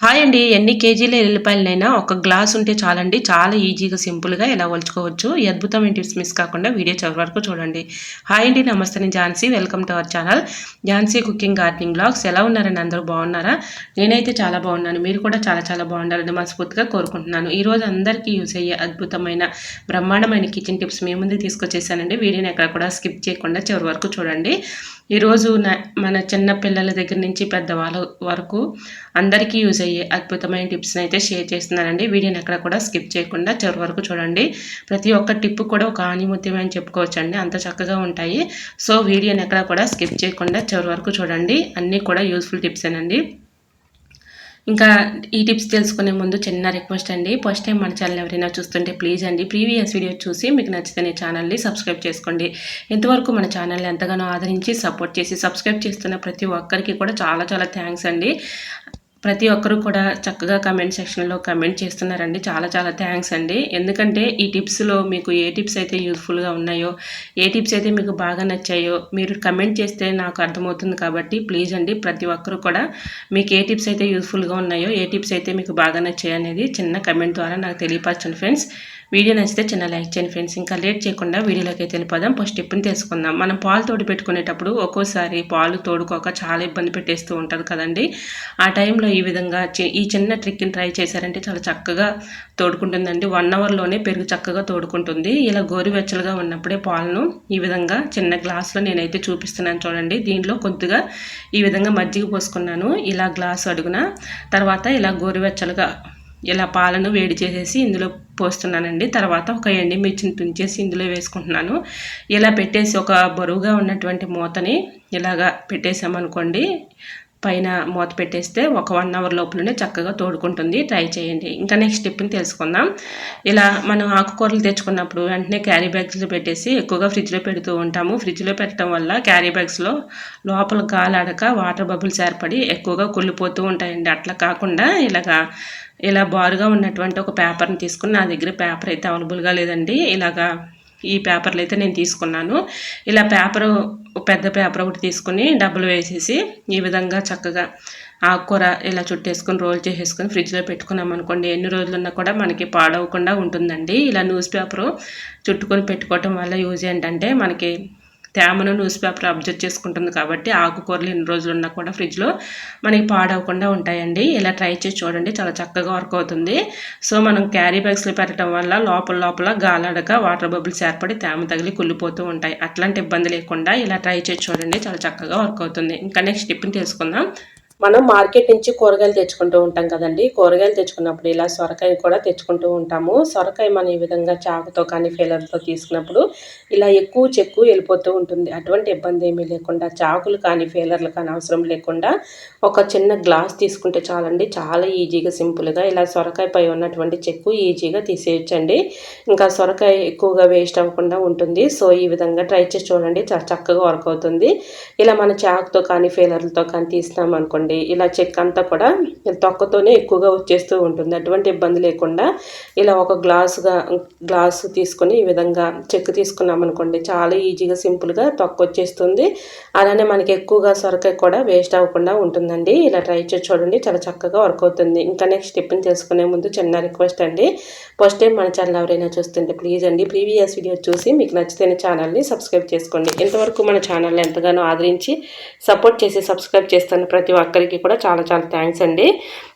Hi అండి. ఎన్ని కేజీల ఎల్లిపాయలనైనా ఒక గ్లాస్ ఉంటే చాలండి. చాలా ఈజీగా సింపుల్గా ఎలా వల్చుకోవచ్చు ఈ అద్భుతమైన టిప్స్ మిస్ కాకుండా వీడియో చివరి వరకు చూడండి. హాయ్ అండి. నమస్తే. నేను Jhansi. Welcome to our channel. Jhansi cooking gardening blogs. ఎలా ఉన్నారండి? అందరూ బాగున్నారా? నేనైతే చాలా బాగున్నాను. మీరు కూడా చాలా చాలా బాగుండాలని మనస్ఫూర్తిగా కోరుకుంటున్నాను. ఈరోజు అందరికీ యూస్ అయ్యే అద్భుతమైన బ్రహ్మాండమైన కిచెన్ టిప్స్ మీ ముందు తీసుకొచ్చేసానండి. వీడియోని ఎక్కడ కూడా స్కిప్ చేయకుండా చివరి వరకు చూడండి. ఈరోజు మన చిన్న పిల్లల దగ్గర నుంచి పెద్దవాళ్ళ వరకు అందరికీ యూజ్ అయ్యే అద్భుతమైన టిప్స్ని అయితే షేర్ చేస్తున్నానండి. వీడియోని ఎక్కడ కూడా స్కిప్ చేయకుండా చివరి వరకు చూడండి. ప్రతి ఒక్క టిప్ కూడా ఒక ఆనిముత్యం అని చెప్పుకోవచ్చు అండి అంత చక్కగా ఉంటాయి. సో వీడియోని ఎక్కడ కూడా స్కిప్ చేయకుండా చివరి వరకు చూడండి. అన్నీ కూడా యూస్ఫుల్ టిప్సేనండి. ఇంకా ఈ టిప్స్ తెలుసుకునే ముందు చిన్న రిక్వెస్ట్ అండి. ఫస్ట్ టైం మన ఛానల్ ఎవరైనా చూస్తుంటే ప్లీజ్ అండి ప్రీవియస్ వీడియో చూసి మీకు నచ్చితే ఛానల్ని సబ్స్క్రైబ్ చేసుకోండి. ఇంతవరకు మన ఛానల్ని ఎంతగానో ఆదరించి సపోర్ట్ చేసి సబ్స్క్రైబ్ చేస్తున్న ప్రతి ఒక్కరికి కూడా చాలా చాలా థ్యాంక్స్ అండి. ప్రతి ఒక్కరు కూడా చక్కగా కమెంట్ సెక్షన్లో కమెంట్ చేస్తున్నారండి. చాలా చాలా థ్యాంక్స్ అండి. ఎందుకంటే ఈ టిప్స్లో మీకు ఏ టిప్స్ అయితే యూస్ఫుల్గా ఉన్నాయో ఏ టిప్స్ అయితే మీకు బాగా నచ్చాయో మీరు కమెంట్ చేస్తే నాకు అర్థమవుతుంది కాబట్టి ప్లీజ్ అండి ప్రతి ఒక్కరు కూడా మీకు ఏ టిప్స్ అయితే యూస్ఫుల్గా ఉన్నాయో ఏ టిప్స్ అయితే మీకు బాగా నచ్చాయి అనేది చిన్న కమెంట్ ద్వారా నాకు తెలియపరచండి ఫ్రెండ్స్ వీడియో నచ్చితే చిన్న లైక్ చేయండి ఫ్రెండ్స్. ఇంకా లేట్ చేయకుండా వీడియోలోకి అయితే వెళ్ళిపోదాం. ఫస్ట్ స్టెప్ని తెలుసుకుందాం. మనం పాలు తోడు పెట్టుకునేటప్పుడు ఒక్కోసారి పాలు తోడుకోక చాలా ఇబ్బంది పెట్టేస్తూ ఉంటుంది కదండి. ఆ టైంలో ఈ విధంగా ఈ చిన్న ట్రిక్ని ట్రై చేశారంటే చాలా చక్కగా తోడుకుంటుందండి. వన్ అవర్లోనే పెరుగు చక్కగా తోడుకుంటుంది. ఇలా గోరువెచ్చలుగా ఉన్నప్పుడే పాలను ఈ విధంగా చిన్న గ్లాస్లో నేనైతే చూపిస్తున్నాను చూడండి. దీంట్లో కొద్దిగా ఈ విధంగా మజ్జిగ పోసుకున్నాను. ఇలా గ్లాసు అడుగున. తర్వాత ఇలా గోరువెచ్చలుగా ఇలా పాలను వేడి చేసేసి ఇందులో పోస్తున్నానండి. తర్వాత ఒక ఎండిమిర్చిని తుంచేసి ఇందులో వేసుకుంటున్నాను. ఇలా పెట్టేసి ఒక బరువుగా ఉన్నటువంటి మూతని ఇలాగా పెట్టేసామనుకోండి పైన మూత పెట్టేస్తే ఒక వన్ అవర్ లోపలనే చక్కగా తోడుకుంటుంది. ట్రై చేయండి. ఇంకా నెక్స్ట్ స్టెప్ని తెలుసుకుందాం. ఇలా మనం ఆకుకూరలు తెచ్చుకున్నప్పుడు వెంటనే క్యారీ బ్యాగ్స్లో పెట్టేసి ఎక్కువగా ఫ్రిడ్జ్లో పెడుతూ ఉంటాము. ఫ్రిడ్జ్లో పెట్టడం వల్ల క్యారీ బ్యాగ్స్లో లోపల గాలాడక వాటర్ బబుల్స్ ఏర్పడి ఎక్కువగా కుళ్ళిపోతూ ఉంటాయండి. అట్లా కాకుండా ఇలాగా ఇలా బారుగా ఉన్నటువంటి ఒక పేపర్ని తీసుకుని నా దగ్గర పేపర్ అయితే అవైలబుల్గా లేదండి. ఇలాగా ఈ పేపర్లు అయితే నేను తీసుకున్నాను. ఇలా పేపరు పెద్ద పేపర్ ఒకటి తీసుకుని డబ్బులు వేసేసి ఈ విధంగా చక్కగా ఆకుకూర ఇలా చుట్టేసుకొని రోల్ చేసేసుకొని ఫ్రిడ్జ్లో పెట్టుకున్నాం అనుకోండి. ఎన్ని రోజులున్నా కూడా మనకి పాడవకుండా ఉంటుందండి. ఇలా న్యూస్ పేపరు చుట్టుకొని పెట్టుకోవటం వల్ల యూజ్ ఏంటంటే మనకి తేమను న్యూస్ పేపర్ అబ్జర్వ్ చేసుకుంటుంది కాబట్టి ఆకుకూరలు ఎన్ని రోజులు ఉన్నా కూడా ఫ్రిడ్జ్లో మనకి పాడవకుండా ఉంటాయండి. ఇలా ట్రై చేసి చూడండి. చాలా చక్కగా వర్క్ అవుతుంది. సో మనం క్యారీ బ్యాగ్స్లో పెట్టడం వల్ల లోపల లోపల గాలాడక వాటర్ బబుల్స్ ఏర్పడి తేమ తగిలి కుళ్ళిపోతూ ఉంటాయి. అట్లాంటి ఇబ్బంది లేకుండా ఇలా ట్రై చేసి చూడండి. చాలా చక్కగా వర్క్ అవుతుంది. ఇంకా నెక్స్ట్ టిప్ని తెలుసుకుందాం. మనం మార్కెట్ నుంచి కూరగాయలు తెచ్చుకుంటూ ఉంటాం కదండి. కూరగాయలు తెచ్చుకున్నప్పుడు ఇలా సొరకాయ కూడా తెచ్చుకుంటూ ఉంటాము. సొరకాయ మనం ఈ విధంగా చాకుతో కానీ ఫీలర్తో తీసుకున్నప్పుడు ఇలా ఎక్కువ చెక్కు వెళ్ళిపోతూ ఉంటుంది. అటువంటి ఇబ్బంది ఏమీ లేకుండా చాకులు కానీ ఫీలర్లు కానీ అవసరం లేకుండా ఒక చిన్న గ్లాస్ తీసుకుంటే చాలండి. చాలా ఈజీగా సింపుల్గా ఇలా సొరకాయ పై ఉన్నటువంటి చెక్కు ఈజీగా తీసేయచ్చండి. ఇంకా సొరకాయ ఎక్కువగా వేస్ట్ అవ్వకుండా ఉంటుంది. సో ఈ విధంగా ట్రై చేసి చూడండి. చాలా చక్కగా వర్క్ అవుతుంది. ఇలా మన చాకుతో కానీ ఫీలర్లతో కానీ తీసినాం అనుకోండి అనుకోండి ఇలా చెక్ అంతా కూడా తొక్కతోనే ఎక్కువగా వచ్చేస్తూ ఉంటుంది. అటువంటి ఇబ్బంది లేకుండా ఇలా ఒక గ్లాసుగా గ్లాసు తీసుకొని ఈ విధంగా చెక్ తీసుకున్నాం అనుకోండి చాలా ఈజీగా సింపుల్గా తొక్క వచ్చేస్తుంది. అలానే మనకి ఎక్కువగా సొరకాయ కూడా వేస్ట్ అవ్వకుండా ఉంటుందండి. ఇలా ట్రై చేసి చూడండి. చాలా చక్కగా వర్క్ అవుతుంది. ఇంకా నెక్స్ట్ స్టెప్ని తెలుసుకునే ముందు చిన్న రిక్వెస్ట్ అండి. ఫస్ట్ టైం మన ఛానల్ ఎవరైనా చూస్తుంటే ప్లీజ్ అండి ప్రీవియస్ వీడియో చూసి మీకు నచ్చితే ఛానల్ని సబ్స్క్రైబ్ చేసుకోండి. ఇంతవరకు మన ఛానల్ని ఎంతగానో ఆదరించి సపోర్ట్ చేసి సబ్స్క్రైబ్ చేస్తున్న ప్రతి ఒక్క ఒక్కరికి కూడా చాలా చాలా థ్యాంక్స్ అండి.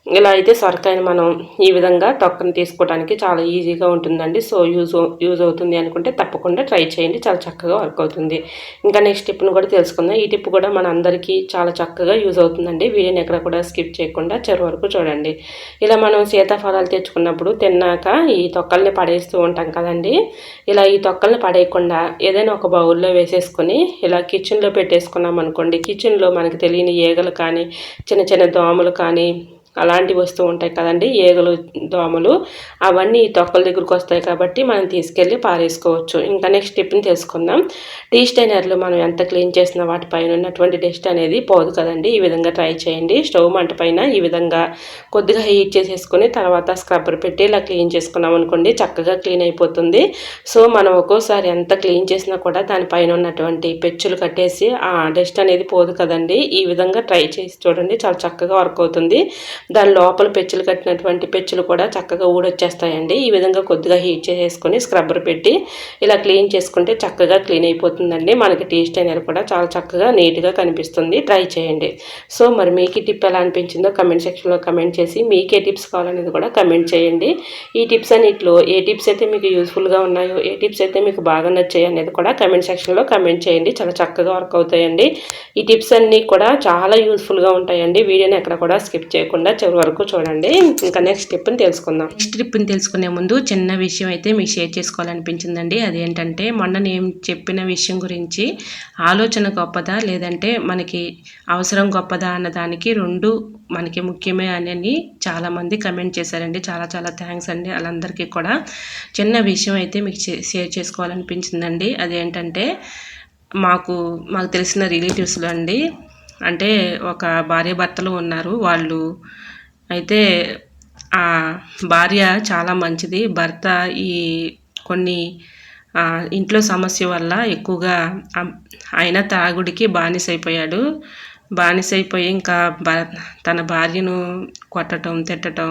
ఇలా అయితే సొరకాయని మనం ఈ విధంగా తొక్కని తీసుకోవడానికి చాలా ఈజీగా ఉంటుందండి. సో యూజ్ యూజ్ అవుతుంది అనుకుంటే తప్పకుండా ట్రై చేయండి. చాలా చక్కగా వర్క్ అవుతుంది. ఇంకా నెక్స్ట్ టిప్ను కూడా తెలుసుకుందాం. ఈ టిప్ కూడా మన అందరికీ చాలా చక్కగా యూజ్ అవుతుందండి. వీడియోని ఎక్కడ కూడా స్కిప్ చేయకుండా చెరు వరకు చూడండి. ఇలా మనం సీతాఫలాలు తెచ్చుకున్నప్పుడు తిన్నాక ఈ తొక్కల్ని పడేస్తూ ఉంటాం కదండి. ఇలా ఈ తొక్కల్ని పడేయకుండా ఏదైనా ఒక బౌల్లో వేసేసుకొని ఇలా కిచెన్లో పెట్టేసుకున్నాం అనుకోండి కిచెన్లో మనకి తెలియని ఈగలు కానీ చిన్న చిన్న దోమలు కానీ అలాంటివి వస్తూ ఉంటాయి కదండి ఏగలు దోమలు అవన్నీ తొక్కల దగ్గరకు వస్తాయి కాబట్టి మనం తీసుకెళ్ళి పారేసుకోవచ్చు. ఇంకా నెక్స్ట్ టిప్ని తెలుసుకుందాం. టీ స్టైనర్లు మనం ఎంత క్లీన్ చేసినా వాటిపైన ఉన్నటువంటి డస్ట్ అనేది పోదు కదండి. ఈ విధంగా ట్రై చేయండి. స్టవ్ మంట పైన ఈ విధంగా కొద్దిగా హీట్ చేసేసుకొని తర్వాత స్క్రబ్బర్ పెట్టి ఇలా క్లీన్ చేసుకున్నాం అనుకోండి చక్కగా క్లీన్ అయిపోతుంది. సో మనం ఒక్కోసారి ఎంత క్లీన్ చేసినా కూడా దానిపైన ఉన్నటువంటి పెచ్చులు కట్టేసి ఆ డస్ట్ అనేది పోదు కదండి. ఈ విధంగా ట్రై చేసి చూడండి. చాలా చక్కగా వర్క్ అవుతుంది. దాని లోపల పెచ్చులు కట్టినటువంటి పెచ్చులు కూడా చక్కగా ఊడొచ్చేస్తాయండి. ఈ విధంగా కొద్దిగా హీట్ చేసేసుకొని స్క్రబ్బర్ పెట్టి ఇలా క్లీన్ చేసుకుంటే చక్కగా క్లీన్ అయిపోతుందండి. మనకి టేస్ట్ అనేది కూడా చాలా చక్కగా నీట్గా కనిపిస్తుంది. ట్రై చేయండి. సో మరి మీకు ఈ టిప్ ఎలా అనిపించిందో కమెంట్ సెక్షన్లో కమెంట్ చేసి మీకు ఏ టిప్స్ కావాలనేది కూడా కమెంట్ చేయండి. ఈ టిప్స్ అన్నిట్లో ఏ టిప్స్ అయితే మీకు యూస్ఫుల్గా ఉన్నాయో ఏ టిప్స్ అయితే మీకు బాగా నచ్చాయి అనేది కూడా కమెంట్ సెక్షన్లో కమెంట్ చేయండి. చాలా చక్కగా వర్క్ అవుతాయండి. ఈ టిప్స్ అన్నీ కూడా చాలా యూస్ఫుల్గా ఉంటాయండి. వీడియోని ఎక్కడ కూడా స్కిప్ చేయకుండా చివరి వరకు చూడండి. ఇంకా నెక్స్ట్ టిప్ని తెలుసుకుందాం. నెక్స్ట్ టిప్ని తెలుసుకునే ముందు చిన్న విషయం అయితే మీకు షేర్ చేసుకోవాలనిపించిందండి. అదేంటంటే మొన్న నేను చెప్పిన విషయం గురించి ఆలోచన గొప్పదా లేదంటే మనకి అవసరం గొప్పదా అన్న దానికి రెండు మనకి ముఖ్యమే అని చాలామంది కమెంట్ చేశారండి. చాలా చాలా థ్యాంక్స్ అండి వాళ్ళందరికీ కూడా. చిన్న విషయం అయితే మీకు షేర్ చేసుకోవాలనిపించిందండి. అదేంటంటే మాకు మాకు తెలిసిన రిలేటివ్స్లో అండి అంటే ఒక భార్య భర్తలు ఉన్నారు వాళ్ళు. అయితే ఆ భార్య చాలా మంచిది. భర్త ఈ కొన్ని ఇంట్లో సమస్య వల్ల ఎక్కువగా ఆయన తాగుడికి బానిసైపోయాడు. బానిసైపోయి ఇంకా తన భార్యను కొట్టడం తిట్టడం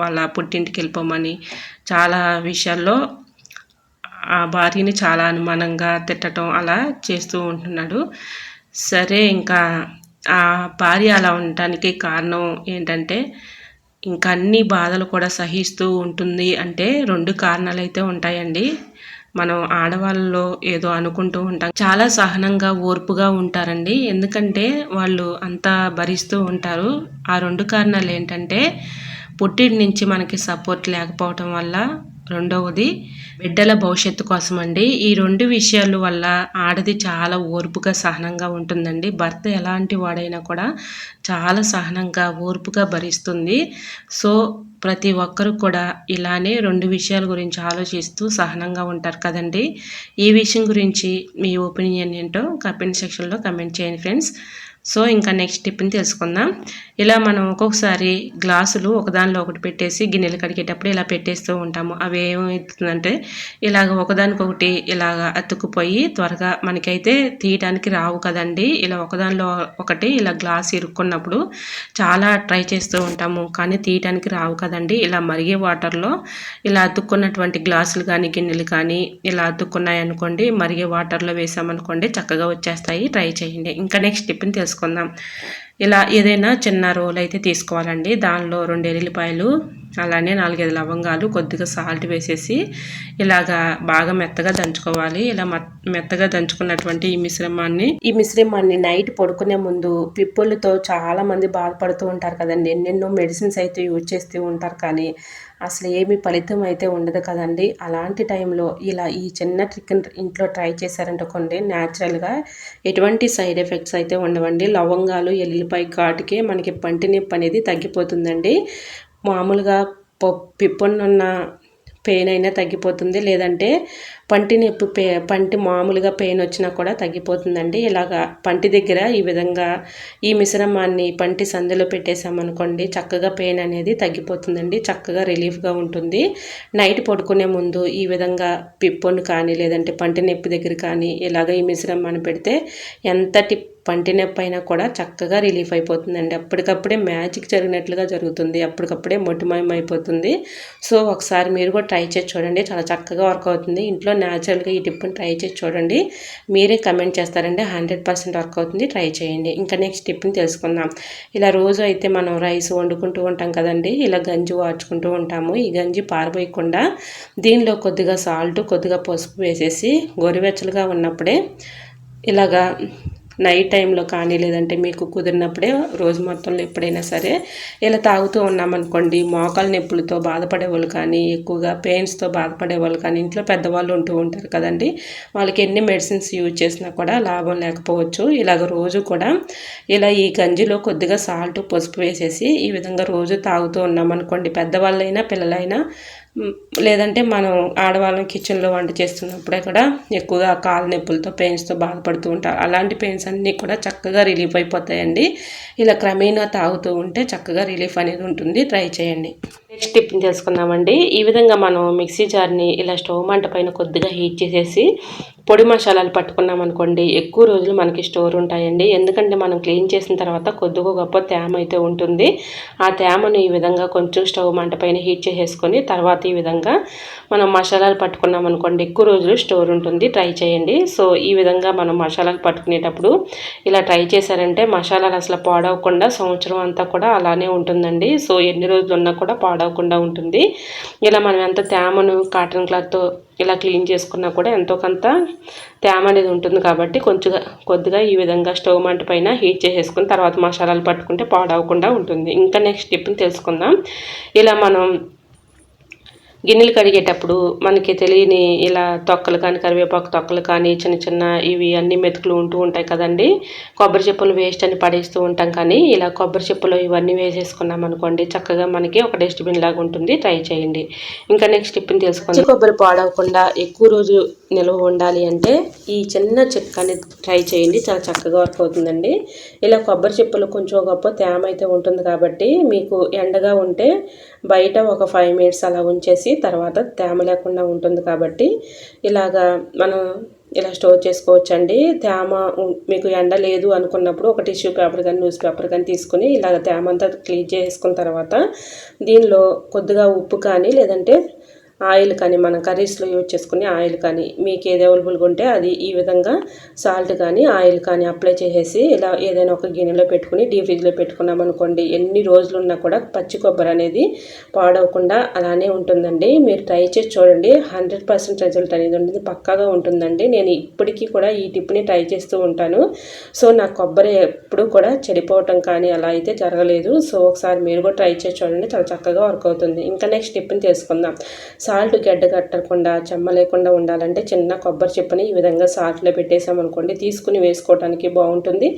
వాళ్ళ పుట్టింటికి వెళ్ళిపోమని చాలా విషయాల్లో ఆ భార్యని చాలా అనుమానంగా తిట్టడం అలా చేస్తూ ఉంటున్నాడు. సరే ఇంకా ఆ భార్య అలా ఉండటానికి కారణం ఏంటంటే ఇంకా అన్ని బాధలు కూడా సహిస్తూ ఉంటుంది అంటే రెండు కారణాలు అయితే ఉంటాయండి. మనం ఆడవాళ్ళలో ఏదో అనుకుంటూ ఉంటాం. చాలా సహనంగా ఓర్పుగా ఉంటారండి. ఎందుకంటే వాళ్ళు అంతా భరిస్తూ ఉంటారు. ఆ రెండు కారణాలు ఏంటంటే పుట్టిడి నుంచి మనకి సపోర్ట్ లేకపోవటం వల్ల రెండవది బిడ్డల భవిష్యత్తు కోసం అండి ఈ రెండు విషయాల వల్ల ఆడది చాలా ఓర్పుగా సహనంగా ఉంటుందండి. భర్త ఎలాంటి వాడైనా కూడా చాలా సహనంగా ఓర్పుగా భరిస్తుంది. సో ప్రతి ఒక్కరు కూడా ఇలానే రెండు విషయాల గురించి ఆలోచిస్తూ సహనంగా ఉంటారు కదండి. ఈ విషయం గురించి మీ ఒపీనియన్ ఏంటో కమెంట్ సెక్షన్లో కమెంట్ చేయండి ఫ్రెండ్స్. సో ఇంకా నెక్స్ట్ టిప్ని తెలుసుకుందాం. ఇలా మనం ఒక్కొక్కసారి గ్లాసులు ఒకదానిలో ఒకటి పెట్టేసి గిన్నెలు కడిగేటప్పుడు ఇలా పెట్టేస్తూ ఉంటాము అవి ఏమవుతుందంటే ఇలాగ ఒకదానికొకటి ఇలాగ అతుక్కుపోయి త్వరగా మనకైతే తీయటానికి రావు కదండి. ఇలా ఒకదానిలో ఒకటి ఇలా గ్లాస్ ఇరుక్కున్నప్పుడు చాలా ట్రై చేస్తూ ఉంటాము కానీ తీయటానికి రావు కదండి. ఇలా మరిగే వాటర్లో ఇలా అతుక్కున్నటువంటి గ్లాసులు కానీ గిన్నెలు కానీ ఇలా అతుక్కున్నాయి అనుకోండి మరిగే వాటర్లో వేసామనుకోండి చక్కగా వచ్చేస్తాయి. ట్రై చేయండి. ఇంకా నెక్స్ట్ టిప్ని తెలుసుకుందాం. చేసుకుందాం. ఇలా ఏదైనా చిన్న రోల్ అయితే తీసుకోవాలండి. దానిలో రెండు ఎల్లిపాయలు అలానే నాలుగైదు లవంగాలు కొద్దిగా సాల్ట్ వేసేసి ఇలాగా బాగా మెత్తగా దంచుకోవాలి. ఇలా మెత్తగా దంచుకున్నటువంటి ఈ మిశ్రమాన్ని ఈ మిశ్రమాన్ని నైట్ పడుకునే ముందు పిప్పులతో చాలా మంది బాధపడుతూ ఉంటారు కదండి. ఎన్నెన్నో మెడిసిన్స్ అయితే యూజ్ చేస్తూ ఉంటారు కానీ అసలు ఏమి ఫలితం అయితే ఉండదు కదండి. అలాంటి టైంలో ఇలా ఈ చిన్న ట్రిక్ ఇంట్లో ట్రై చేశారనుకోండి న్యాచురల్గా ఎటువంటి సైడ్ ఎఫెక్ట్స్ అయితే ఉండవండి. లవంగాలు ఎల్లిపాయ ఘాటుకే మనకి పంటి నొప్పి అనేది తగ్గిపోతుందండి. మామూలుగా పిప్పొన్నున్న పెయిన్ అయినా తగ్గిపోతుంది. లేదంటే పంటి నొప్పి పే పంటి మామూలుగా పెయిన్ వచ్చినా కూడా తగ్గిపోతుందండి. ఇలాగా పంటి దగ్గర ఈ విధంగా ఈ మిశ్రమాన్ని పంటి సందులో పెట్టేసామనుకోండి చక్కగా పెయిన్ అనేది తగ్గిపోతుందండి. చక్కగా రిలీఫ్గా ఉంటుంది. నైట్ పడుకునే ముందు ఈ విధంగా పిప్పొని కానీ లేదంటే పంటి నొప్పి దగ్గర కానీ ఇలాగ ఈ మిశ్రమాన్ని పెడితే ఎంతటి పంటి నొప్పి అయినా కూడా చక్కగా రిలీఫ్ అయిపోతుందండి. అప్పటికప్పుడే మ్యాజిక్ జరిగినట్లుగా జరుగుతుంది. అప్పటికప్పుడే మొటిమయం అయిపోతుంది. సో ఒకసారి మీరు కూడా ట్రై చేసి చూడండి. చాలా చక్కగా వర్క్ అవుతుంది. ఇంట్లో న్యాచురల్గా ఈ టిప్ని ట్రై చేసి చూడండి. మీరే కమెంట్ చేస్తారండి. హండ్రెడ్ పర్సెంట్ వర్క్ అవుతుంది. ట్రై చేయండి. ఇంకా నెక్స్ట్ టిప్ని తెలుసుకుందాం. ఇలా రోజు అయితే మనం రైస్ వండుకుంటూ ఉంటాం కదండి. ఇలా గంజి వాడ్చుకుంటూ ఉంటాము. ఈ గంజి పారిపోయకుండా దీనిలో కొద్దిగా సాల్ట్ కొద్దిగా పసుపు వేసేసి గోరువెచ్చలుగా ఉన్నప్పుడే ఇలాగా నైట్ టైంలో కానీ లేదంటే మీకు కుదిరినప్పుడే రోజు మొత్తంలో ఎప్పుడైనా సరే ఇలా తాగుతూ ఉన్నామనుకోండి మోకాలు నొప్పులతో బాధపడే వాళ్ళు కానీ ఎక్కువగా పెయిన్స్తో బాధపడే వాళ్ళు కానీ ఇంట్లో పెద్దవాళ్ళు ఉంటూ ఉంటారు కదండి. వాళ్ళకి ఎన్ని మెడిసిన్స్ యూజ్ చేసినా కూడా లాభం లేకపోవచ్చు. ఇలాగ రోజు కూడా ఇలా ఈ గంజిలో కొద్దిగా సాల్ట్ పసుపు వేసేసి ఈ విధంగా రోజు తాగుతూ ఉన్నామనుకోండి పెద్దవాళ్ళైనా పిల్లలైనా లేదంటే మనం ఆడవాళ్ళం కిచెన్లో వంట చేస్తున్నప్పుడే కూడా ఎక్కువగా కాలు నొప్పులతో పెయిన్స్తో బాధపడుతూ ఉంటారు అలాంటి పెయిన్స్ అన్నీ కూడా చక్కగా రిలీఫ్ అయిపోతాయండి. ఇలా క్రమేణా తాగుతూ ఉంటే చక్కగా రిలీఫ్ అనేది ఉంటుంది. ట్రై చేయండి. నెక్స్ట్ టిప్ని తెలుసుకుందామండి. ఈ విధంగా మనం మిక్సీ జార్ని ఇలా స్టవ్ మంట పైన కొద్దిగా హీట్ చేసేసి పొడి మసాలాలు పట్టుకున్నాం అనుకోండి ఎక్కువ రోజులు మనకి స్టోర్ ఉంటాయండి. ఎందుకంటే మనం క్లీన్ చేసిన తర్వాత కొద్దిగా గొప్ప తేమ అయితే ఉంటుంది. ఆ తేమను ఈ విధంగా కొంచెం స్టవ్ మంట పైన హీట్ చేసేసుకొని తర్వాత ఈ విధంగా మనం మసాలాలు పట్టుకున్నాం అనుకోండి ఎక్కువ రోజులు స్టోర్ ఉంటుంది. ట్రై చేయండి. సో ఈ విధంగా మనం మసాలాలు పట్టుకునేటప్పుడు ఇలా ట్రై చేశారంటే మసాలాలు అసలు పాడవకుండా సంవత్సరం అంతా కూడా అలానే ఉంటుందండి. సో ఎన్ని రోజులు ఉన్నా కూడా పాడవకుండా ఉంటుంది. ఇలా మనం ఎంత తేమను కాటన్ క్లాత్తో ఇలా క్లీన్ చేసుకున్నా కూడా ఎంతో కొంత తేమ అనేది ఉంటుంది కాబట్టి కొంచెం కొద్దిగా ఈ విధంగా స్టవ్ మంట పైన హీట్ చేసేసుకుని తర్వాత మసాలాలు పట్టుకుంటే పాడవకుండా ఉంటుంది. ఇంకా నెక్స్ట్ టిప్ని తెలుసుకుందాం. ఇలా మనం గిన్నెలు కడిగేటప్పుడు మనకి తెలియని ఇలా తొక్కలు కానీ కరివేపాకు తొక్కలు కానీ చిన్న చిన్న ఇవి అన్ని మెతుకులు ఉంటూ ఉంటాయి కదండి. కొబ్బరి చెప్పులు వేస్ట్ అని పడేస్తూ ఉంటాం కానీ ఇలా కొబ్బరి చెప్పులు ఇవన్నీ వేసేసుకున్నాం అనుకోండి చక్కగా మనకి ఒక డస్ట్బిన్ లాగా ఉంటుంది ట్రై చేయండి. ఇంకా నెక్స్ట్ టిప్ని తెలుసుకోండి కొబ్బరి పాడవకుండా ఎక్కువ రోజు నిల్వ ఉండాలి అంటే ఈ చిన్న చెక్కని ట్రై చేయండి చాలా చక్కగా వర్క్ అవుతుందండి. ఇలా కొబ్బరి చెప్పులు కొంచెం గొప్ప తేమ అయితే ఉంటుంది కాబట్టి మీకు ఎండగా ఉంటే బయట ఒక ఫైవ్ మినిట్స్ అలా ఉంచేసి తర్వాత తేమ లేకుండా ఉంటుంది కాబట్టి ఇలాగా మనం ఇలా స్టోర్ చేసుకోవచ్చండి. తేమ మీకు ఎండ లేదు అనుకున్నప్పుడు ఒక టిష్యూ పేపర్ కానీ న్యూస్ పేపర్ కానీ తీసుకుని ఇలాగ తేమ అంతా క్లీన్ చేసుకున్న తర్వాత దీనిలో కొద్దిగా ఉప్పు కానీ లేదంటే ఆయిల్ కానీ మనం కర్రీస్లో యూజ్ చేసుకునే ఆయిల్ కానీ మీకు ఏది అవైలబుల్గా ఉంటే అది ఈ విధంగా సాల్ట్ కానీ ఆయిల్ కానీ అప్లై చేసేసి ఇలా ఏదైనా ఒక గిన్నెలో పెట్టుకుని డీ ఫ్రిడ్జ్లో పెట్టుకున్నాం అనుకోండి ఎన్ని రోజులు ఉన్నా కూడా పచ్చి కొబ్బరి అనేది పాడవకుండా అలానే ఉంటుందండి. మీరు ట్రై చేసి చూడండి. హండ్రెడ్ పర్సెంట్ రిజల్ట్ అనేది ఉంటుంది. పక్కాగా ఉంటుందండి. నేను ఇప్పటికీ కూడా ఈ టిప్ని ట్రై చేస్తూ ఉంటాను. సో నా కొబ్బరి ఎప్పుడు కూడా చెడిపోవటం కానీ అలా అయితే జరగలేదు. సో ఒకసారి మీరు కూడా ట్రై చేసి చూడండి. చాలా చక్కగా వర్క్ అవుతుంది. ఇంకా నెక్స్ట్ టిప్ని తెలుసుకుందాం. సాల్ట్ గడ్డ కట్టకుండా చెమ్మ లేకుండా ఉండాలంటే చిన్న కొబ్బరి చిప్పని ఈ విధంగా సాల్ట్లో పెట్టేసామనుకోండి తీసుకుని వేసుకోవడానికి బాగుంటుంది.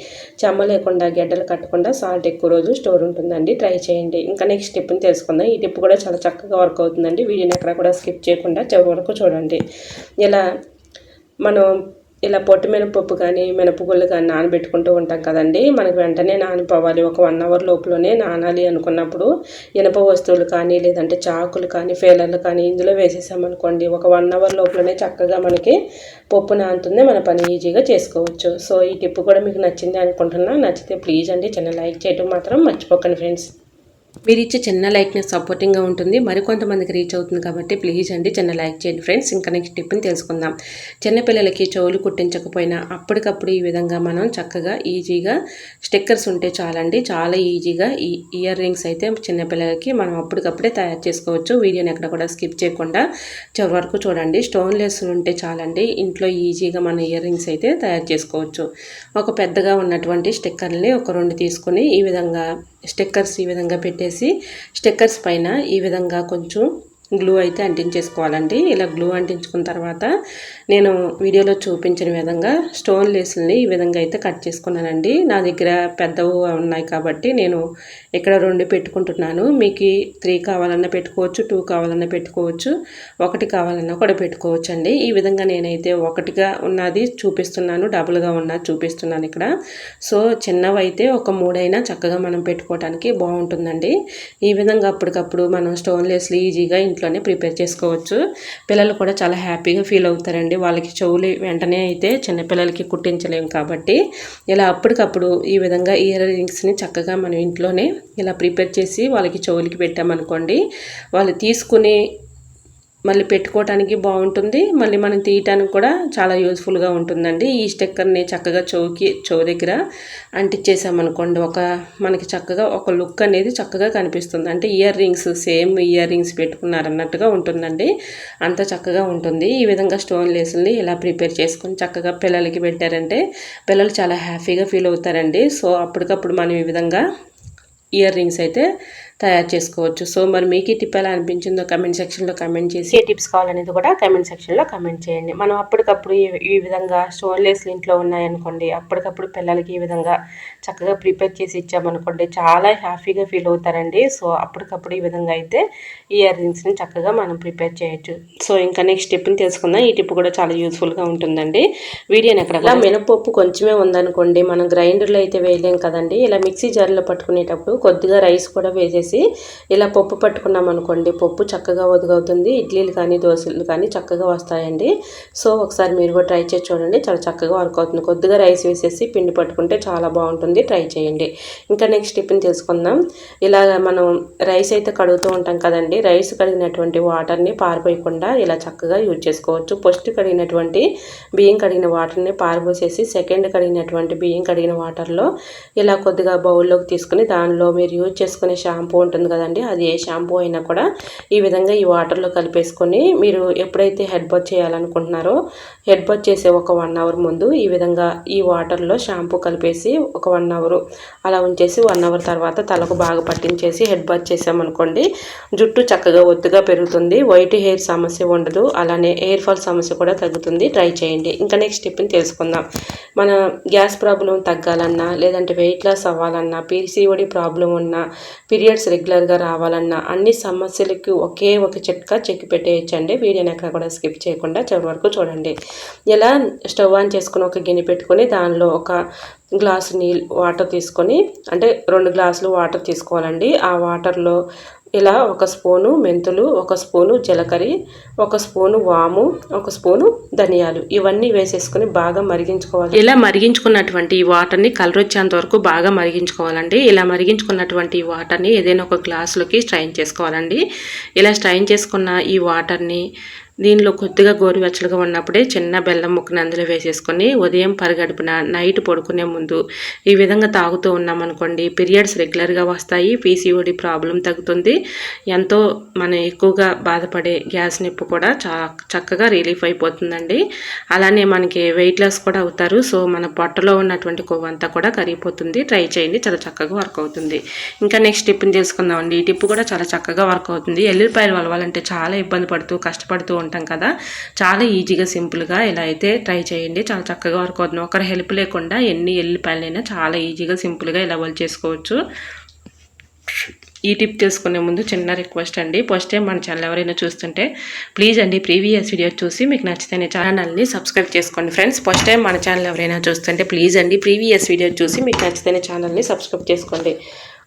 చెమ్మ లేకుండా గడ్డలు కట్టకుండా సాల్ట్ ఎక్కువ రోజు స్టోర్ ఉంటుందండి. ట్రై చేయండి. ఇంకా నెక్స్ట్ టిప్ని తెలుసుకుందాం. ఈ టిప్ కూడా చాలా చక్కగా వర్క్ అవుతుందండి. వీడియోని ఎక్కడ కూడా స్కిప్ చేయకుండా చివరి వరకు చూడండి. ఇలా మనం ఇలా పొట్టు మినపప్పు కానీ మినపగుళ్ళు కానీ నానబెట్టుకుంటూ ఉంటాం కదండి. మనకు వెంటనే నానిపోవాలి ఒక వన్ అవర్ లోపలనే నానాలి అనుకున్నప్పుడు ఇనప వస్తువులు కానీ లేదంటే చాకులు కానీ ఫేలర్లు కానీ ఇందులో వేసేసామనుకోండి ఒక వన్ అవర్ లోపలనే చక్కగా మనకి పప్పు నానుతుంది. మన పని ఈజీగా చేసుకోవచ్చు. సో ఈ టిప్ కూడా మీకు నచ్చింది అనుకుంటున్నా. నచ్చితే ప్లీజ్ అండి చిన్న లైక్ చేయడం మాత్రం మర్చిపోకండి ఫ్రెండ్స్. మీరు ఇచ్చే చిన్న లైక్నెస్ సపోర్టింగ్గా ఉంటుంది. మరికొంతమందికి రీచ్ అవుతుంది కాబట్టి ప్లీజ్ అండి చిన్న లైక్ చేయండి. ఫ్రెండ్స్ ఇంకా నెక్స్ట్ టిప్ని తెలుసుకుందాం. చిన్నపిల్లలకి చెవులు కుట్టించకపోయినా అప్పటికప్పుడు ఈ విధంగా మనం చక్కగా ఈజీగా స్టిక్కర్స్ ఉంటే చాలండి. చాలా ఈజీగా ఈ ఇయర్ రింగ్స్ అయితే చిన్నపిల్లలకి మనం అప్పటికప్పుడే తయారు చేసుకోవచ్చు. వీడియోని ఎక్కడ కూడా స్కిప్ చేయకుండా చివరి వరకు చూడండి. స్టోన్ లెస్ ఉంటే చాలండి. ఇంట్లో ఈజీగా మన ఇయర్ రింగ్స్ అయితే తయారు చేసుకోవచ్చు. ఒక పెద్దగా ఉన్నటువంటి స్టిక్కర్ని ఒక రెండు తీసుకొని ఈ విధంగా స్టిక్కర్స్ ఈ విధంగా పెట్టేసి స్టిక్కర్స్ పైన ఈ విధంగా కొంచెం గ్లూ అయితే అంటించేసుకోవాలండి. ఇలా గ్లూ అంటించుకున్న తర్వాత నేను వీడియోలో చూపించిన విధంగా స్టోన్ లేసుల్ని ఈ విధంగా అయితే కట్ చేసుకున్నానండి. నా దగ్గర పెద్దవి ఉన్నాయి కాబట్టి నేను ఇక్కడ రెండు పెట్టుకుంటున్నాను. మీకు త్రీ కావాలన్నా పెట్టుకోవచ్చు టూ కావాలన్నా పెట్టుకోవచ్చు ఒకటి కావాలన్నా కూడా పెట్టుకోవచ్చు అండి ఈ విధంగా నేనైతే ఒకటిగా ఉన్నది చూపిస్తున్నాను డబుల్గా ఉన్నది చూపిస్తున్నాను ఇక్కడ. సో చిన్నవి అయితే ఒక మూడైనా చక్కగా మనం పెట్టుకోవడానికి బాగుంటుందండి. ఈ విధంగా అప్పటికప్పుడు మనం స్టోన్ లేస్లు ఈజీగా ఇంట్లో ఇంట్లోనే ప్రిపేర్ చేసుకోవచ్చు. పిల్లలు కూడా చాలా హ్యాపీగా ఫీల్ అవుతారండి. వాళ్ళకి చెవులు వెంటనే అయితే చిన్నపిల్లలకి కుట్టించలేము కాబట్టి ఇలా అప్పటికప్పుడు ఈ విధంగా ఇయర్ రింగ్స్ని చక్కగా మనం ఇంట్లోనే ఇలా ప్రిపేర్ చేసి వాళ్ళకి చెవులకి పెట్టామనుకోండి వాళ్ళు తీసుకుని మళ్ళీ పెట్టుకోవటానికి బాగుంటుంది. మళ్ళీ మనం తీయటానికి కూడా చాలా యూజ్ఫుల్గా ఉంటుందండి. ఈ స్టిక్కర్ని చక్కగా చోకి చో దగ్గర అంటించేసామనుకోండి ఒక మనకి చక్కగా ఒక లుక్ అనేది చక్కగా కనిపిస్తుంది. అంటే earrings same earrings పెట్టుకున్నారన్నట్టుగా ఉంటుందండి. అంత చక్కగా ఉంటుంది. ఈ విధంగా స్టోన్ లేసుల్ని ఇలా ప్రిపేర్ చేసుకొని చక్కగా పిల్లలకి పెట్టారంటే పిల్లలు చాలా హ్యాపీగా ఫీల్ అవుతారండి. సో అప్పటికప్పుడు మనం ఈ విధంగా ఇయర్ రింగ్స్ అయితే తయారు చేసుకోవచ్చు. సో మరి మీకు ఈ టిప్ ఎలా అనిపించిందో కమెంట్ సెక్షన్లో కమెంట్ చేసి. ఏ టిప్స్ కావాలనేది కూడా కమెంట్ సెక్షన్లో కమెంట్ చేయండి. మనం అప్పటికప్పుడు ఈ విధంగా స్టోన్లెస్ ఇంట్లో ఉన్నాయనుకోండి అప్పటికప్పుడు పిల్లలకి ఈ విధంగా చక్కగా ప్రిపేర్ చేసి ఇచ్చామనుకోండి చాలా హ్యాపీగా ఫీల్ అవుతారండి. సో అప్పటికప్పుడు ఈ విధంగా అయితే ఈ ఇయర్ రింగ్స్ని చక్కగా మనం ప్రిపేర్ చేయొచ్చు. సో ఇంకా నెక్స్ట్ టిప్ని తెలుసుకుందాం. ఈ టిప్ కూడా చాలా యూస్ఫుల్గా ఉంటుందండి. వీడియోని ఎక్కడ మినపప్పు కొంచెమే ఉందనుకోండి మనం గ్రైండర్లో అయితే వేయలేం కదండి. ఇలా మిక్సీ జార్లో పట్టుకునేటప్పుడు కొద్దిగా రైస్ కూడా వేసేసి వేసేసి ఇలా పప్పు పట్టుకున్నాం అనుకోండి. పప్పు చక్కగా ఒదుగవుతుంది ఇడ్లీలు కానీ దోశలు కానీ చక్కగా వస్తాయండి. సో ఒకసారి మీరు కూడా ట్రై చేసి చూడండి. చాలా చక్కగా వర్క్ అవుతుంది. కొద్దిగా రైస్ వేసేసి పిండి పట్టుకుంటే చాలా బాగుంటుంది. ట్రై చేయండి. ఇంకా నెక్స్ట్ టిఫిన్ తెలుసుకుందాం. ఇలా మనం రైస్ అయితే కడుగుతూ ఉంటాం కదండి. రైస్ కడిగినటువంటి వాటర్ని పారిపోయకుండా ఇలా చక్కగా యూజ్ చేసుకోవచ్చు. ఫస్ట్ కడిగినటువంటి బియ్యం కడిగిన వాటర్ని పారిపోసేసి సెకండ్ కడిగినటువంటి బియ్యం కడిగిన వాటర్లో ఇలా కొద్దిగా బౌల్లోకి తీసుకుని దానిలో మీరు యూజ్ చేసుకునే షాంపూ ఉంటుంది కదండి. అది ఏ షాంపూ అయినా కూడా ఈ విధంగా ఈ వాటర్లో కలిపేసుకొని మీరు ఎప్పుడైతే హెడ్ బాత్ చేయాలనుకుంటున్నారో హెడ్ బాత్ చేసే ఒక వన్ అవర్ ముందు ఈ విధంగా ఈ వాటర్లో షాంపూ కలిపేసి ఒక వన్ అవర్ అలా ఉంచేసి వన్ అవర్ తర్వాత తలకు బాగా పట్టించేసి హెడ్ బాత్ చేసామనుకోండి జుట్టు చక్కగా ఒత్తుగా పెరుగుతుంది. వైట్ హెయిర్ సమస్య ఉండదు. అలానే హెయిర్ ఫాల్ సమస్య కూడా తగ్గుతుంది. ట్రై చేయండి. ఇంకా నెక్స్ట్ టిప్ని తెలుసుకుందాం. మన గ్యాస్ ప్రాబ్లం తగ్గాలన్నా లేదంటే వెయిట్ లాస్ అవ్వాలన్నా పీసీఓడి ప్రాబ్లం ఉన్నా పీరియడ్స్ రెగ్యులర్గా రావాలన్నా అన్ని సమస్యలకి ఒకే ఒక చిట్కా చెక్కి పెట్టేయచ్చండి. వీడియోని ఎక్కడ కూడా స్కిప్ చేయకుండా చివరి వరకు చూడండి. ఇలా స్టవ్ ఆన్ చేసుకుని ఒక గిన్నె పెట్టుకొని దానిలో ఒక గ్లాసు నీళ్ళు వాటర్ తీసుకొని అంటే రెండు గ్లాసులు వాటర్ తీసుకోవాలండి. ఆ వాటర్లో ఇలా ఒక స్పూను మెంతులు ఒక స్పూను జీలకర్ర ఒక స్పూను వాము ఒక స్పూను ధనియాలు. ఇవన్నీ వేసేసుకొని బాగా మరిగించుకోవాలి. ఇలా మరిగించుకున్నటువంటి ఈ వాటర్ని కలర్ వచ్చేంత వరకు బాగా మరిగించుకోవాలండి. ఇలా మరిగించుకున్నటువంటి ఈ వాటర్ని ఏదైనా ఒక గ్లాసులోకి స్ట్రైన్ చేసుకోవాలండి. ఇలా స్ట్రైన్ చేసుకున్న ఈ వాటర్ని దీనిలో కొద్దిగా గోరువెచ్చలుగా ఉన్నప్పుడే చిన్న బెల్లం ముక్కని అందులో వేసేసుకొని ఉదయం పరిగడుపున నైట్ పడుకునే ముందు ఈ విధంగా తాగుతూ ఉన్నామనుకోండి పీరియడ్స్ రెగ్యులర్గా వస్తాయి పీసీఓడి ప్రాబ్లం తగ్గుతుంది. ఎంతో మనం ఎక్కువగా బాధపడే గ్యాస్ నొప్పి కూడా చక్కగా రిలీఫ్ అయిపోతుందండి. అలానే మనకి వెయిట్ లాస్ కూడా అవుతారు. సో మన పొట్టలో ఉన్నటువంటి కొవ్వు అంతా కూడా కరిగిపోతుంది. ట్రై చేయండి. చాలా చక్కగా వర్క్ అవుతుంది. ఇంకా నెక్స్ట్ టిప్ని తెలుసుకుందామండి ఈ టిప్ కూడా చాలా చక్కగా వర్క్ అవుతుంది. ఎల్లుల్లిపాయలు వలవాలంటే చాలా ఇబ్బంది పడుతూ కష్టపడుతూ ఉంటాం కదా. చాలా ఈజీగా సింపుల్గా ఇలా అయితే ట్రై చేయండి. చాలా చక్కగా వర్క్ అవుతుంది. ఒకరి హెల్ప్ లేకుండా ఎన్ని ఎల్లిపాయలైనా చాలా ఈజీగా సింపుల్గా ఇలా వాళ్ళు చేసుకోవచ్చు. ఈ టిప్ చేసుకునే ముందు చిన్న రిక్వెస్ట్ అండి. ఫస్ట్ టైం మన ఛానల్ ఎవరైనా చూస్తుంటే ప్లీజ్ అండి ప్రీవియస్ వీడియో చూసి మీకు నచ్చితే ఛానల్ని సబ్స్క్రైబ్ చేసుకోండి. ఫ్రెండ్స్ ఫస్ట్ టైం మన ఛానల్ ఎవరైనా చూస్తుంటే ప్లీజ్ అండి ప్రీవియస్ వీడియో చూసి మీకు నచ్చితే ఛానల్ని సబ్స్క్రైబ్ చేసుకోండి.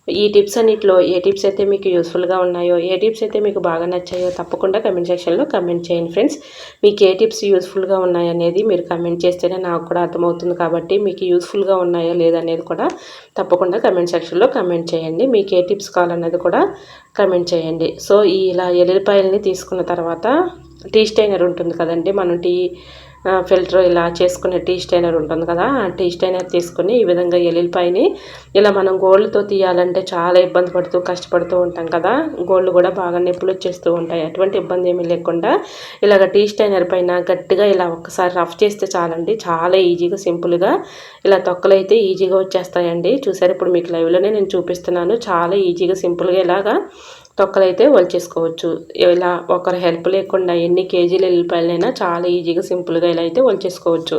ఈ టిప్స్ అన్నింటిలో ఏ టిప్స్ అయితే మీకు యూస్ఫుల్గా ఉన్నాయో ఏ టిప్స్ అయితే మీకు బాగా నచ్చాయో తప్పకుండా కమెంట్ సెక్షన్లో కమెంట్ చేయండి ఫ్రెండ్స్. మీకు ఏ టిప్స్ యూస్ఫుల్గా ఉన్నాయనేది మీరు కమెంట్ చేస్తేనే నాకు కూడా అర్థమవుతుంది కాబట్టి మీకు యూస్ఫుల్గా ఉన్నాయో లేదనేది కూడా తప్పకుండా కమెంట్ సెక్షన్లో కమెంట్ చేయండి. మీకు ఏ టిప్స్ కావాలన్నది కూడా కమెంట్ చేయండి. సో ఇలా ఎల్లిపాయలని తీసుకున్న తర్వాత టీ స్టైనర్ ఉంటుంది కదండి మనం టీ ఫిల్టర్ ఇలా చేసుకునే టీ స్టైనర్ ఉంటుంది కదా ఆ టీ స్టైనర్ తీసుకుని ఈ విధంగా ఎల్లిపాయని ఇలా మనం గోల్డ్తో తీయాలంటే చాలా ఇబ్బంది పడుతూ కష్టపడుతూ ఉంటాం కదా గోల్డ్ కూడా బాగా నొప్పులు వచ్చేస్తూ ఉంటాయి. అటువంటి ఇబ్బంది ఏమీ లేకుండా ఇలాగ టీ స్టైనర్ పైన గట్టిగా ఇలా ఒక్కసారి రఫ్ చేస్తే చాలండి. చాలా ఈజీగా సింపుల్గా ఇలా తొక్కలు అయితే ఈజీగా వచ్చేస్తాయండి. చూసారు ఇప్పుడు మీకు లైవ్లోనే నేను చూపిస్తున్నాను. చాలా ఈజీగా సింపుల్గా ఇలాగా తొక్కలైతే వలిచేసుకోవచ్చు ఇలా ఒకరి హెల్ప్ లేకుండా ఎన్ని కేజీలు ఎల్లిపాయలైనా చాలా ఈజీగా సింపుల్గా ఇలా అయితే వలిచేసుకోవచ్చు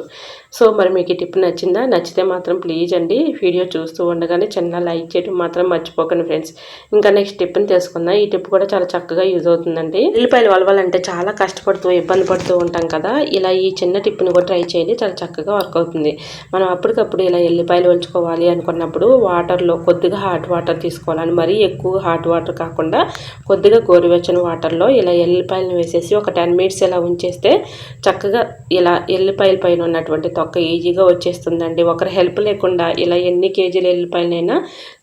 సో మరి మీకు ఈ టిప్ నచ్చిందా? నచ్చితే మాత్రం ప్లీజ్ అండి. వీడియో చూస్తూ ఉండగానే చిన్న లైక్ చేయడం మాత్రం మర్చిపోకండి ఫ్రెండ్స్. ఇంకా నెక్స్ట్ టిప్ని తెలుసుకుందాం. ఈ టిప్ కూడా చాలా చక్కగా యూజ్ అవుతుందండి. ఎల్లిపాయలు వలవాలంటే చాలా కష్టపడుతూ ఇబ్బంది పడుతూ ఉంటాం కదా. ఇలా ఈ చిన్న టిప్ని కూడా ట్రై చేయండి. చాలా చక్కగా వర్క్ అవుతుంది. మనం అప్పటికప్పుడు ఇలా ఎల్లిపాయలు వల్చుకోవాలి అనుకున్నప్పుడు వాటర్లో కొద్దిగా హాట్ వాటర్ తీసుకోవాలని మరీ ఎక్కువ హాట్ వాటర్ కాకుండా కొద్దిగా గోరువెచ్చని వాటర్లో ఇలా ఎల్లిపాయలను వేసేసి ఒక టెన్ మినిట్స్ ఇలా ఉంచేస్తే చక్కగా ఇలా ఎల్లిపాయల పైన ఉన్నటువంటి తొక్క ఈజీగా వచ్చేస్తుందండి. ఒకరి హెల్ప్ లేకుండా ఇలా ఎన్ని కేజీల ఎల్లిపాయలైనా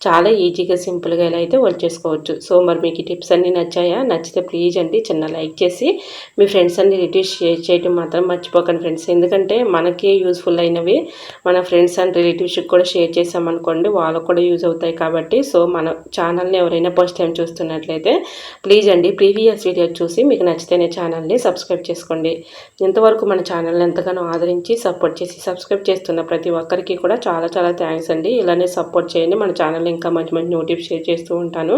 చాలా ఈజీగా సింపుల్గా ఇలా అయితే వచ్చేసుకోవచ్చు సో మరి మీకు ఈ టిప్స్ అన్నీ నచ్చాయా? నచ్చితే ప్లీజ్ అండి చిన్న లైక్ చేసి మీ ఫ్రెండ్స్ అన్ని రిలేటివ్స్ షేర్ చేయడం మాత్రం మర్చిపోకండి ఫ్రెండ్స్. ఎందుకంటే మనకి యూస్ఫుల్ అయినవి మన ఫ్రెండ్స్ అండ్ రిలేటివ్స్కి కూడా షేర్ చేసామనుకోండి వాళ్ళకు కూడా యూజ్ అవుతాయి కాబట్టి. సో మన ఛానల్ని ఎవరైనా ఫస్ట్ టైం చూస్తున్నట్లయితే ప్లీజ్ అండి ప్రీవియస్ వీడియో చూసి మీకు నచ్చితేనే ఛానల్ని సబ్స్క్రైబ్ చేసుకోండి. ఇంతవరకు మన ఛానల్ని ఎంతగానో ఆదరించి సపోర్ట్ చేసి సబ్స్క్రైబ్ చేస్తున్న ప్రతి ఒక్కరికి కూడా చాలా చాలా థ్యాంక్స్ అండి. ఇలానే సపోర్ట్ చేయండి. మన ఛానల్ ఇంకా మంచి మంచి నోటిఫ్ షేర్ చేస్తూ ఉంటాను.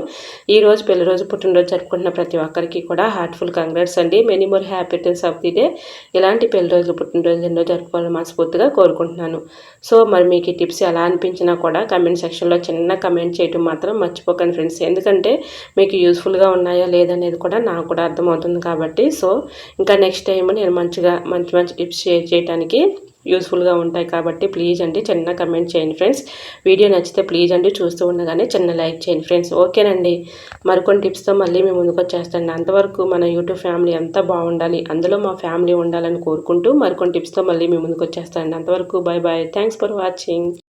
ఈ రోజు పెళ్ళి రోజు పుట్టినరోజు జరుపుకుంటున్న ప్రతి ఒక్కరికి కూడా హార్ట్ఫుల్ కంగ్రాట్స్ అండి. Many more happiness of the day ఇలాంటి పెళ్ళి రోజులు పుట్టినరోజు ఎన్నో జరుపుకోవాలని మనస్ఫూర్తిగా కోరుకుంటున్నాను. సో మరి మీకు ఈ టిప్స్ ఎలా అనిపించినా కూడా కమెంట్ సెక్షన్లో చిన్న కమెంట్ చేయడం మాత్రం మర్చిపోకండి ఫ్రెండ్స్ ఎందుకంటే మీకు యూస్ఫుల్గా ఉన్నాయా లేదనేది కూడా నాకు కూడా అర్థమవుతుంది కాబట్టి సో ఇంకా నెక్స్ట్ టైం నేను మంచిగా మంచి మంచి టిప్స్ షేర్ చేయడానికి యూస్ఫుల్గా ఉంటాయి కాబట్టి ప్లీజ్ అండి చిన్న కమెంట్ చేయండి ఫ్రెండ్స్ వీడియో నచ్చితే ప్లీజ్ అండి చూస్తూ ఉండగానే చిన్న లైక్ చేయండి ఫ్రెండ్స్ ఓకేనండి మరికొన్ని టిప్స్తో మళ్ళీ మేము ముందుకు వచ్చేస్తాండి అంతవరకు మన యూట్యూబ్ ఫ్యామిలీ అంతా బాగుండాలి అందులో మా ఫ్యామిలీ ఉండాలని కోరుకుంటూ మరికొన్ని టిప్స్తో మళ్ళీ మేము ముందుకు వచ్చేస్తాండి అంతవరకు bye bye thanks for watching